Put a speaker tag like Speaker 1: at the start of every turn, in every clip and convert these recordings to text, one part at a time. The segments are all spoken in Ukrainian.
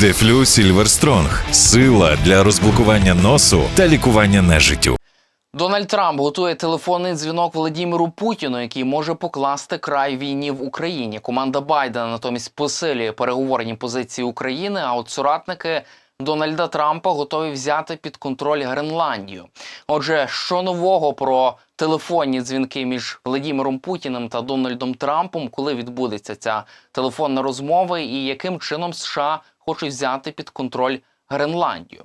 Speaker 1: Дефлю Сільверстронг сила для розблокування носу та лікування нежиттю.
Speaker 2: Дональд Трамп готує телефонний дзвінок Володимиру Путіну, який може покласти край війні в Україні. Команда Байдена натомість посилює переговорні позиції України. А от соратники Дональда Трампа готові взяти під контроль Гренландію. Отже, що нового про телефонні дзвінки між Володимиром Путіним та Дональдом Трампом, коли відбудеться ця телефонна розмова, і яким чином США хочуть взяти під контроль Гренландію?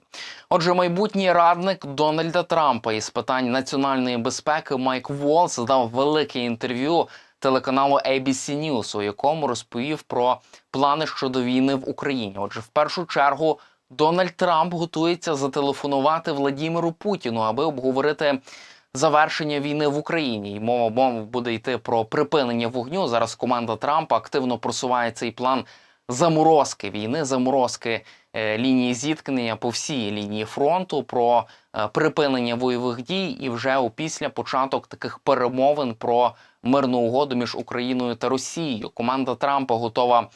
Speaker 2: Отже, майбутній радник Дональда Трампа із питань національної безпеки Майк Волс дав велике інтерв'ю телеканалу ABC News, у якому розповів про плани щодо війни в Україні. Отже, в першу чергу Дональд Трамп готується зателефонувати Владіміру Путіну, аби обговорити завершення війни в Україні. І мова буде йти про припинення вогню. Зараз команда Трампа активно просуває цей план заморозки війни, заморозки е, лінії зіткнення по всій лінії фронту, про е, припинення бойових дій, і вже опісля початок таких перемовин про мирну угоду між Україною та Росією. Команда Трампа готова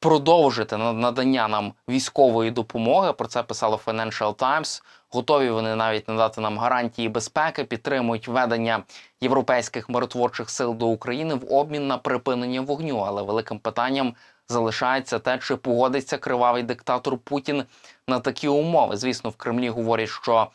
Speaker 2: продовжити на- надання нам військової допомоги. Про це писало Financial Times. Готові вони навіть надати нам гарантії безпеки, підтримують ведення європейських миротворчих сил до України в обмін на припинення вогню. Але великим питанням залишається те, чи погодиться кривавий диктатор Путін на такі умови. Звісно, в Кремлі говорять, що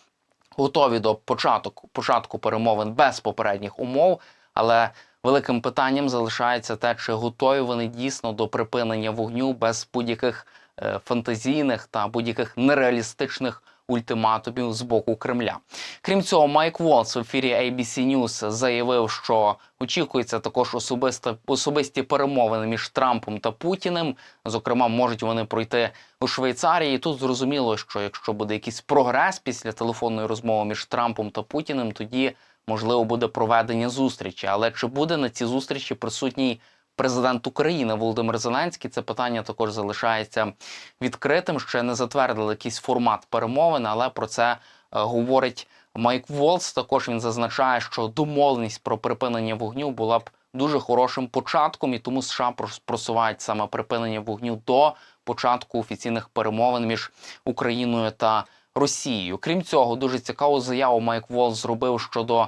Speaker 2: готові до початок, початку перемовин без попередніх умов, але великим питанням залишається те, чи готові вони дійсно до припинення вогню без будь-яких е, фантазійних та будь-яких нереалістичних ультиматумів з боку Кремля. Крім цього, Майк Волс в ефірі ABC News заявив, що очікується також особисто особисті перемовини між Трампом та Путіним. Зокрема, можуть вони пройти у Швейцарії. І Тут зрозуміло, що якщо буде якийсь прогрес після телефонної розмови між Трампом та Путіним, тоді можливо буде проведення зустрічі. Але чи буде на цій зустрічі присутній президент України Володимир Зеленський? Це питання також залишається відкритим. Ще не затвердили якийсь формат перемовин, але про це е, говорить Майк Волц. Також він зазначає, що домовленість про припинення вогню була б дуже хорошим початком, і тому США просувають саме припинення вогню до початку офіційних перемовин між Україною та Росією. Крім цього, дуже цікаву заяву Майк Волц зробив щодо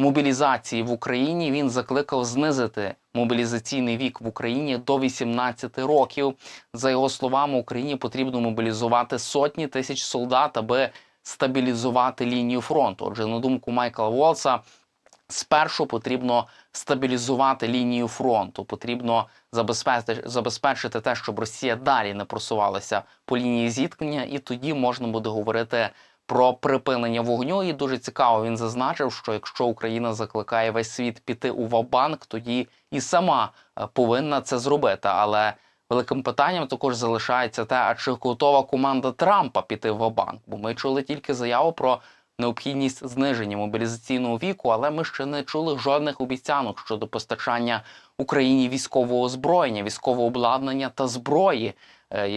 Speaker 2: мобілізації в Україні. Він закликав знизити мобілізаційний вік в Україні до 18 років. За його словами, Україні потрібно мобілізувати сотні тисяч солдат, аби стабілізувати лінію фронту. Отже, на думку Майкла Волса, спершу потрібно стабілізувати лінію фронту. Потрібно забезпечити, забезпечити те, щоб Росія далі не просувалася по лінії зіткнення, і тоді можна буде говорити про припинення вогню. І дуже цікаво він зазначив, що якщо Україна закликає весь світ піти у вабанк, тоді і сама е, повинна це зробити. Але великим питанням також залишається те, а чи готова команда Трампа піти в вабанк? Бо ми чули тільки заяву про необхідність зниження мобілізаційного віку, але ми ще не чули жодних обіцянок щодо постачання Україні військового озброєння, військового обладнання та зброї,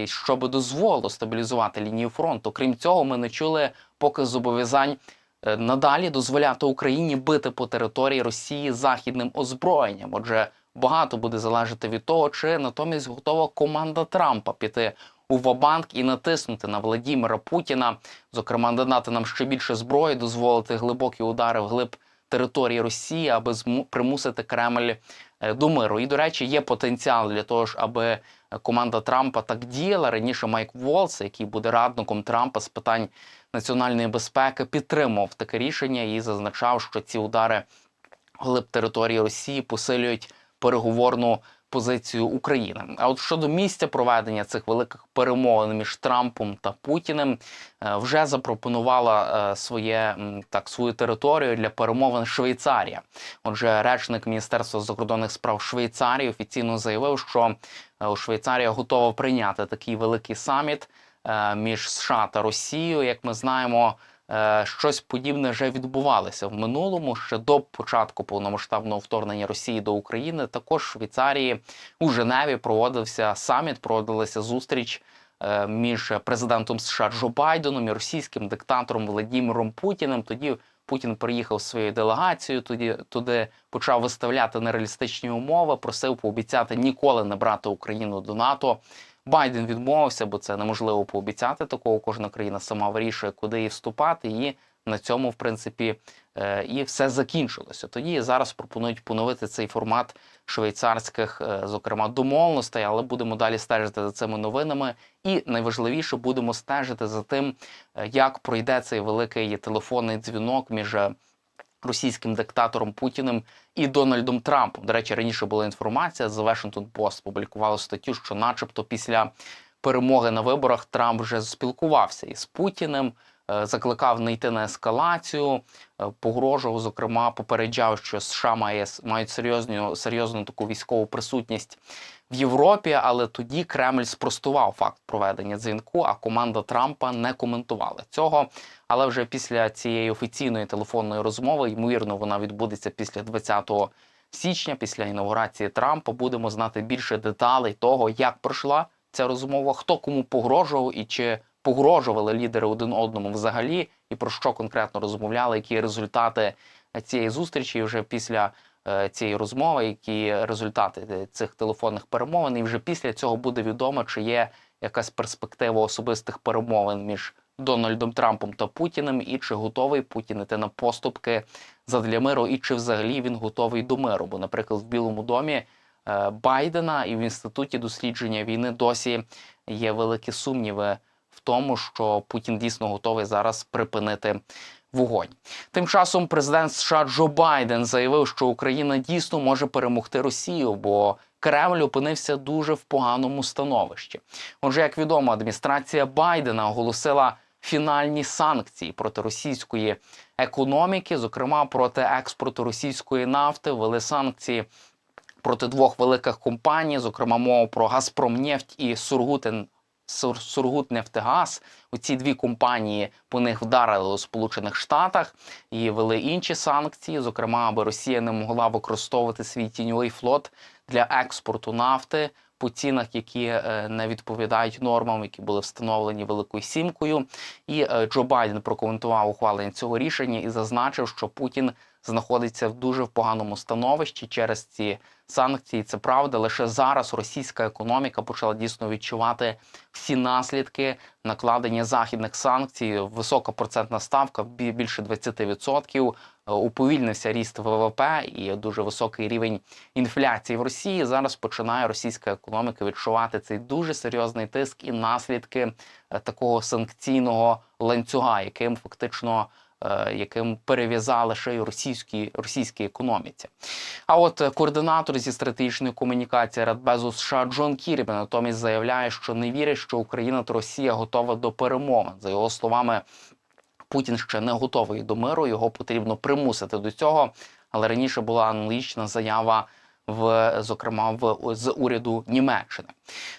Speaker 2: що би дозволило стабілізувати лінію фронту. Крім цього, ми не чули поки зобов'язань е, надалі дозволяти Україні бити по території Росії західним озброєнням. Отже, багато буде залежати від того, чи натомість готова команда Трампа піти у Вабанк і натиснути на Владіміра Путіна, зокрема, додати нам ще більше зброї, дозволити глибокі удари вглиб території Росії, аби примусити Кремль е, до миру. І, до речі, є потенціал для того ж, аби е, команда Трампа так діяла. Раніше Майк Волс, який буде радником Трампа з питань національної безпеки, підтримував таке рішення і зазначав, що ці удари глиб території Росії посилюють переговорну позицію України. А от щодо місця проведення цих великих перемовин між Трампом та Путіним, е, вже запропонувала е, своє так свою територію для перемовин Швейцарія. Отже, речник Міністерства закордонних справ Швейцарії офіційно заявив, що е, Швейцарія готова прийняти такий великий саміт між США та Росією. Як ми знаємо, щось подібне вже відбувалося в минулому ще до початку повномасштабного вторгнення Росії до України. Також в Швейцарії у Женеві проводився саміт, проводилася зустріч е, між президентом США Джо Байденом і російським диктатором Владимиром Путіним. Тоді Путін приїхав своєю делегацією, тоді туди почав виставляти нереалістичні умови, просив пообіцяти ніколи не брати Україну до НАТО. Байден відмовився, бо це неможливо пообіцяти такого. Кожна країна сама вирішує, куди їй вступати, і на цьому, в принципі, е, і все закінчилося. Тоді зараз пропонують поновити цей формат швейцарських, е, зокрема, домовленостей, але будемо далі стежити за цими новинами. І найважливіше будемо стежити за тим, е, як пройде цей великий телефонний дзвінок між російським диктатором Путіним і Дональдом Трампом. До речі, раніше була інформація з Washington Post публікували статтю, що, начебто, після перемоги на виборах Трамп вже спілкувався із Путіним. е, Закликав не йти на ескалацію, е, погрожував, зокрема, попереджав, що США має мають серйозну серйозну таку військову присутність в Європі, але тоді Кремль спростував факт проведення дзвінку, а команда Трампа не коментувала цього. Але вже після цієї офіційної телефонної розмови, ймовірно, вона відбудеться після 20 січня, після інаугурації Трампа. Будемо знати більше деталей того, як пройшла ця розмова, хто кому погрожував і чи погрожували лідери один одному взагалі, і про що конкретно розмовляли, які результати цієї зустрічі вже після цієї розмови, які результати е, цих телефонних перемовин, і вже після цього буде відомо, чи є якась перспектива особистих перемовин між Дональдом Трампом та Путіним, і чи готовий Путін іти на поступки задля миру, і чи взагалі він готовий до миру. Бо, наприклад, в Білому домі е, Байдена і в інституті дослідження війни досі є великі сумніви в тому, що Путін дійсно готовий зараз припинити вогонь. Тим часом президент США Джо Байден заявив, що Україна дійсно може перемогти Росію, бо Кремль опинився дуже в поганому становищі. Отже, як відомо, адміністрація Байдена оголосила фінальні санкції проти російської економіки, зокрема проти експорту російської нафти, ввели санкції проти двох великих компаній, зокрема мова про Газпромнефть і Сургутен. Сур- Сургутнефтегаз. Оці дві компанії по них вдарили у Сполучених Штатах і ввели інші санкції, зокрема, аби Росія не могла використовувати свій тіньовий флот для експорту нафти по цінах, які е, не відповідають нормам, які були встановлені Великою Сімкою. І е, Джо Байден прокоментував ухвалення цього рішення і зазначив, що Путін знаходиться в дуже в поганому становищі через ці санкції. Це правда. Лише зараз російська економіка почала дійсно відчувати всі наслідки накладення західних санкцій. Висока процентна ставка бі- більше 20%. Е, Уповільнився ріст ВВП і дуже високий рівень інфляції в Росії. Зараз починає російська економіка відчувати цей дуже серйозний тиск і наслідки е, такого санкційного ланцюга, яким фактично яким перев'язали ще російській російській економіці. А от е, координатор зі стратегічної комунікації Радбезу США Джон Кірбі натомість заявляє, що не вірить, що Україна та Росія готова до перемовин. За його словами, Путін ще не готовий до миру. Його потрібно примусити до цього. Але раніше була аналогічна заява в зокрема в з уряду Німеччини.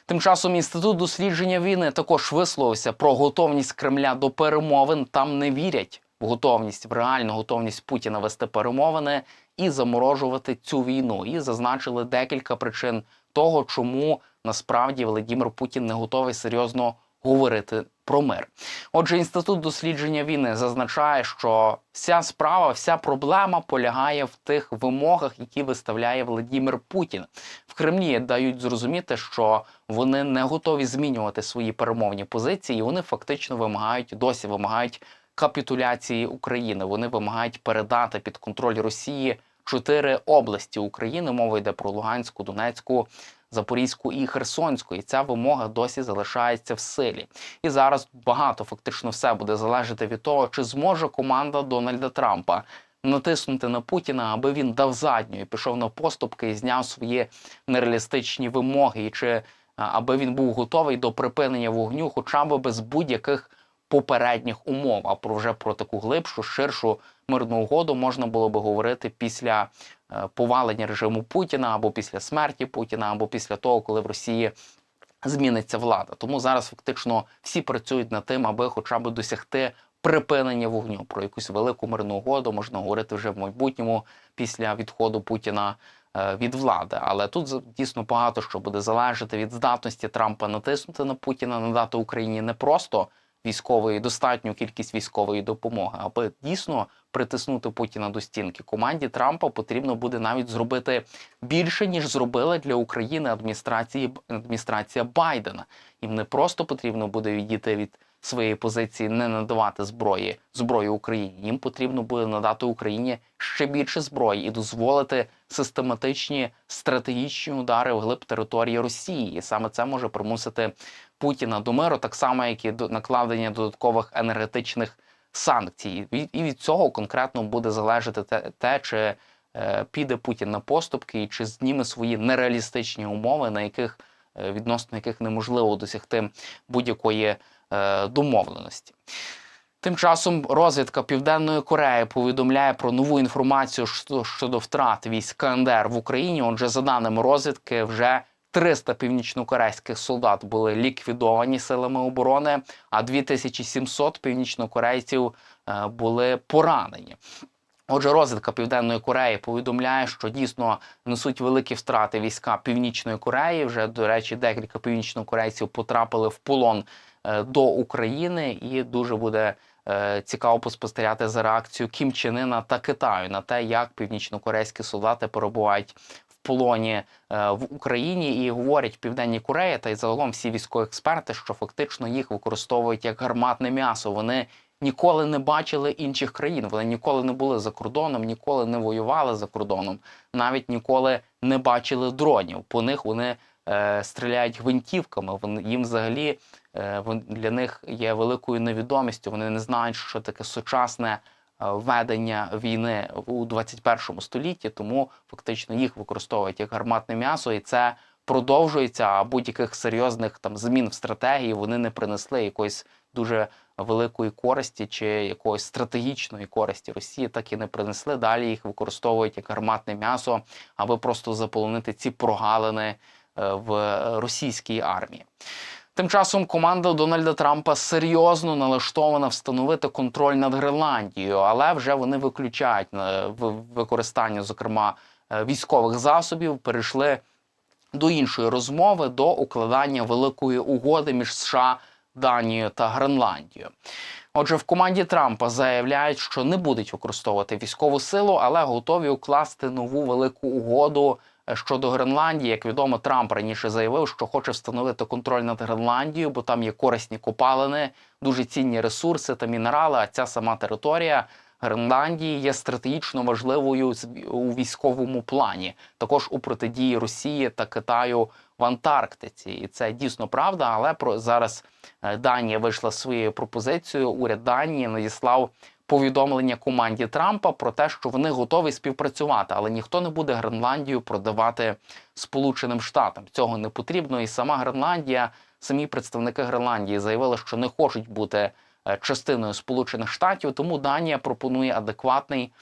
Speaker 2: Тим часом інститут дослідження війни також висловився про готовність Кремля до перемовин. Там не вірять готовність, в реальну готовність Путіна вести перемовини і заморожувати цю війну. І зазначили декілька причин того, чому насправді Володимир Путін не готовий серйозно говорити про мир. Отже, інститут дослідження війни зазначає, що вся справа, вся проблема полягає в тих вимогах, які виставляє Владимир Путін. В Кремлі дають зрозуміти, що вони не готові змінювати свої перемовні позиції. і Вони фактично вимагають досі вимагають капітуляції України. Вони вимагають передати під контроль Росії чотири області України. Мова йде про Луганську, Донецьку. Запорізьку і Херсонську, і ця вимога досі залишається в силі. І зараз багато фактично все буде залежати від того, чи зможе команда Дональда Трампа натиснути на Путіна, аби він дав задню і пішов на поступки і зняв свої нереалістичні вимоги, і чи аби він був готовий до припинення вогню, хоча б без будь-яких попередніх умов. А про вже про таку глибшу, ширшу мирну угоду можна було би говорити після е, повалення режиму Путіна або після смерті Путіна, або після того, коли в Росії зміниться влада. Тому зараз фактично всі працюють над тим, аби хоча б досягти припинення вогню. Про якусь велику мирну угоду можна говорити вже в майбутньому після відходу Путіна е, від влади. Але тут дійсно багато що буде залежати від здатності Трампа натиснути на Путіна, надати Україні не просто військової, достатню кількість військової допомоги, аби дійсно притиснути Путіна до стінки. Команді Трампа потрібно буде навіть зробити більше ніж зробила для України адміністрації адміністрація Байдена. Їм не просто потрібно буде відійти від своєї позиції, не надавати зброї зброю Україні. Їм потрібно буде надати Україні ще більше зброї і дозволити систематичні стратегічні удари вглиб території Росії. І саме це може примусити Путіна до миру, так само як і до накладення додаткових енергетичних санкцій. І від цього конкретно буде залежати те, те чи е, піде Путін на поступки і чи зніме свої нереалістичні умови, на яких е, відносно яких неможливо досягти будь-якої е, домовленості. Тим часом розвідка Південної Кореї повідомляє про нову інформацію щодо втрат військ КНДР в Україні. Отже, за даними розвідки, вже 300 північнокорейських солдат були ліквідовані силами оборони, а 2700 північнокорейців е, були поранені. Отже, розвідка Південної Кореї повідомляє, що дійсно несуть великі втрати війська Північної Кореї. Вже до речі, декілька північнокорейців потрапили в полон е, до України, і дуже буде е, цікаво поспостерігати за реакцією Кім Чен Ына та Китаю на те, як північнокорейські солдати перебувають полоні е, в Україні, і говорять в Південній Кореї та й загалом всі військові експерти, що фактично їх використовують як гарматне м'ясо. Вони ніколи не бачили інших країн. Вони ніколи не були за кордоном, ніколи не воювали за кордоном, навіть ніколи не бачили дронів. По них вони е, стріляють гвинтівками. Вони їм взагалі е, для них є великою невідомістю. Вони не знають, що таке сучасне ведення війни у 21 столітті, тому фактично їх використовують як гарматне м'ясо, і це продовжується. А будь-яких серйозних там змін в стратегії вони не принесли якоїсь дуже великої користі чи якоїсь стратегічної користі Росії так і не принесли. Далі їх використовують як гарматне м'ясо, аби просто заполонити ці прогалини е, в російській армії. Тим часом команда Дональда Трампа серйозно налаштована встановити контроль над Гренландією, але вже вони виключають е, використання, зокрема е, військових засобів, перейшли до іншої розмови до укладання великої угоди між США, Данією та Гренландією. Отже, в команді Трампа заявляють, що не будуть використовувати військову силу, але готові укласти нову велику угоду е, щодо Гренландії. Як відомо, Трамп раніше заявив, що хоче встановити контроль над Гренландією, бо там є корисні копалини, дуже цінні ресурси та мінерали. А ця сама територія Гренландії є стратегічно важливою у військовому плані, також у протидії Росії та Китаю в Антарктиці. І це дійсно правда. Але про зараз е, Данія вийшла своєю пропозицією. Уряд Данії надіслав повідомлення команді Трампа про те, що вони готові співпрацювати, але ніхто не буде Гренландію продавати Сполученим Штатам. Цього не потрібно. І сама Гренландія, самі представники Гренландії заявили, що не хочуть бути е, частиною Сполучених Штатів. Тому Данія пропонує адекватний.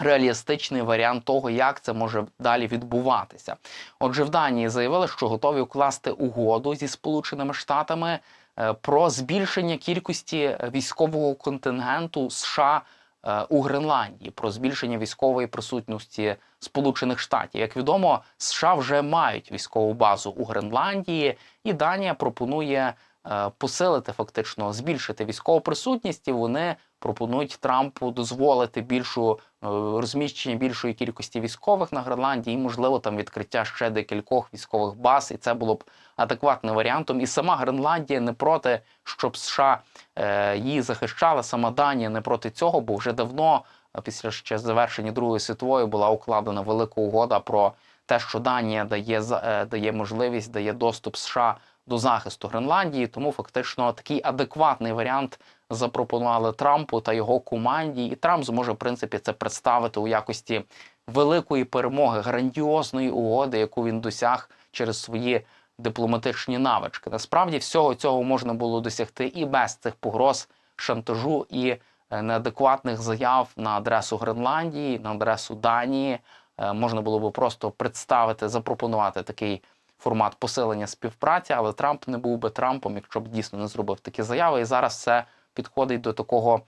Speaker 2: Реалістичний варіант того, як це може далі відбуватися. Отже, в Данії заявили, що готові укласти угоду зі Сполученими Штатами е, про збільшення кількості військового контингенту США е, у Гренландії, про збільшення військової присутності Сполучених Штатів. Як відомо, США вже мають військову базу у Гренландії, і Данія пропонує е, посилити фактично збільшити військову присутність, і вони пропонують Трампу дозволити більшу розміщення більшої кількості військових на Гренландії, і можливо там відкриття ще декількох військових баз, і це було б адекватним варіантом. І сама Гренландія не проти, щоб США е, її захищала. Сама Данія не проти цього, бо вже давно, е, після ще завершення Другої світової, була укладена велика угода про те, що Данія дає е, дає можливість, дає доступ США до захисту Гренландії. Тому фактично такий адекватний варіант запропонували Трампу та його команді, і Трамп зможе в принципі це представити у якості великої перемоги, грандіозної угоди, яку він досяг через свої дипломатичні навички. Насправді всього цього можна було досягти і без цих погроз, шантажу і е, неадекватних заяв на адресу Гренландії, на адресу Данії. Е, Можна було би просто представити, запропонувати такий формат посилення співпраці, але Трамп не був би Трампом, якщо б дійсно не зробив такі заяви. І зараз це підходить до такого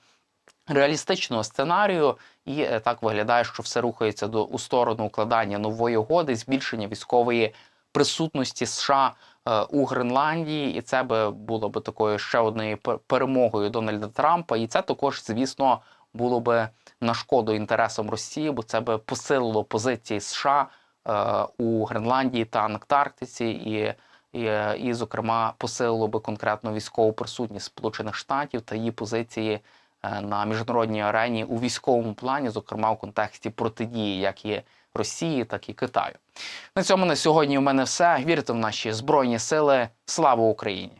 Speaker 2: реалістичного сценарію, і е, так виглядає, що все рухається до у сторону укладання нової угоди, збільшення військової присутності США е, у Гренландії, і це би було би такою ще пе- перемогою Дональда Трампа. І це також, звісно, було би на шкоду інтересам Росії, бо це би посилило позиції США у Гренландії та Антарктиці, і, і, і, зокрема, посилило би конкретно військову присутність Сполучених Штатів та її позиції е, на міжнародній арені у військовому плані, зокрема в контексті протидії, як і Росії, так і Китаю. На цьому на сьогодні у мене все. Вірте в наші збройні сили. Слава Україні!